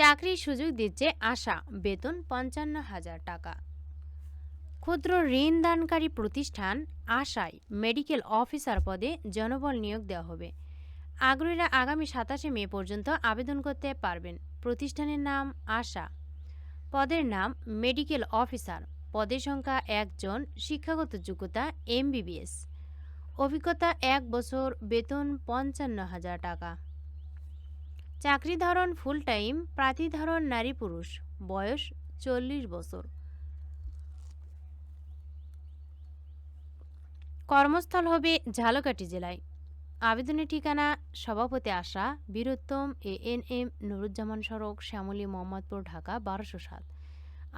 চাকরির সুযোগ দিচ্ছে আশা, বেতন পঞ্চান্ন হাজার টাকা। ক্ষুদ্র ঋণ দানকারী প্রতিষ্ঠান আশায় মেডিকেল অফিসার পদে জনবল নিয়োগ দেওয়া হবে। আগ্রহীরা আগামী সাতাশে মে পর্যন্ত আবেদন করতে পারবেন। প্রতিষ্ঠানের নাম আশা। পদের নাম মেডিকেল অফিসার। পদের সংখ্যা একজন, শিক্ষাগত যোগ্যতা এমবিবিএস। অভিজ্ঞতা এক বছর, বেতন পঞ্চান্ন হাজার টাকা। চাকরি ধরন ফুল টাইম প্রার্থী ধরন নারী পুরুষ, বয়স চল্লিশ বছর। কর্মস্থল হবে ঝালকাঠি জেলায়। আবেদনের ঠিকানা সভাপতি ASA, Bir Uttom A N M Nuruzzaman সড়ক, শ্যামলী, মোহাম্মদপুর, ঢাকা, বারোশো সাত।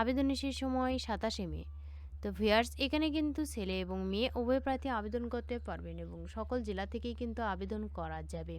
আবেদনের শেষ সময় সাতাশে মে। তো ভিয়ার্স এখানে কিন্তু ছেলে এবং মেয়ে উভয় প্রার্থী আবেদন করতে পারবেন এবং সকল জেলা থেকেই কিন্তু আবেদন করা যাবে।